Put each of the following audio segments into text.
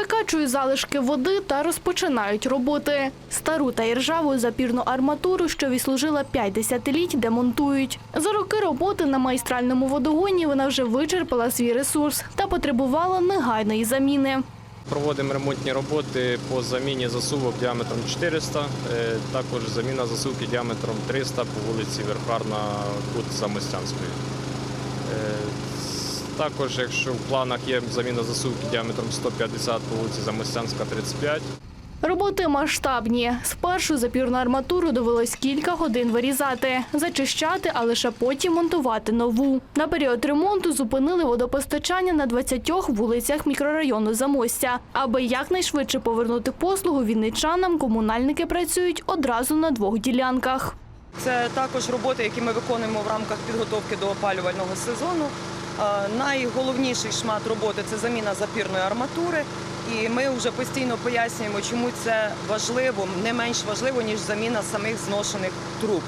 Викачують залишки води та розпочинають роботи. Стару та іржаву запірну арматуру, що відслужила 5 десятиліть, демонтують. За роки роботи на майстральному водогоні вона вже вичерпала свій ресурс та потребувала негайної заміни. Проводимо ремонтні роботи по заміні засувок діаметром 400, е, також заміна засувки діаметром 300 по вулиці Верхарна тут Замостянської. Також, якщо в планах є заміна засувки діаметром 150 по вулиці Замостянська 35. Роботи масштабні. Спершу запірну арматуру довелось кілька годин вирізати, зачищати, а лише потім монтувати нову. На період ремонту зупинили водопостачання на 20 вулицях мікрорайону Замостя. Аби якнайшвидше повернути послугу вінничанам, комунальники працюють одразу на двох ділянках. Це також роботи, які ми виконуємо в рамках підготовки до опалювального сезону. Е, Найголовніший шмат роботи це заміна запірної арматури. І ми вже постійно пояснюємо, чому це важливо, не менш важливо, ніж заміна самих зношених труб.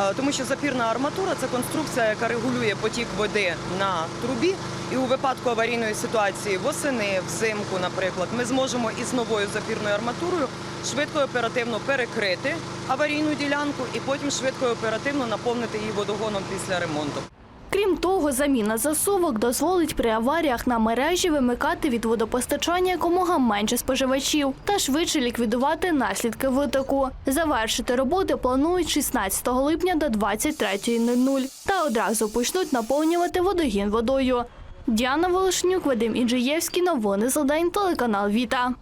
Е, Тому що запірна арматура це конструкція, яка регулює потік води на трубі. І у випадку аварійної ситуації восени, взимку, наприклад, ми зможемо із новою запірною арматурою швидко і оперативно перекрити аварійну ділянку і потім швидко і оперативно наповнити її водогоном після ремонту. Крім того, заміна засувок дозволить при аваріях на мережі вимикати від водопостачання якомога менше споживачів та швидше ліквідувати наслідки витоку. Завершити роботи планують 16 липня до 23.00 та одразу почнуть наповнювати водогін водою. Діана Волошнюк, Вадим Інжиєвський. Новини за день. Телеканал Віта.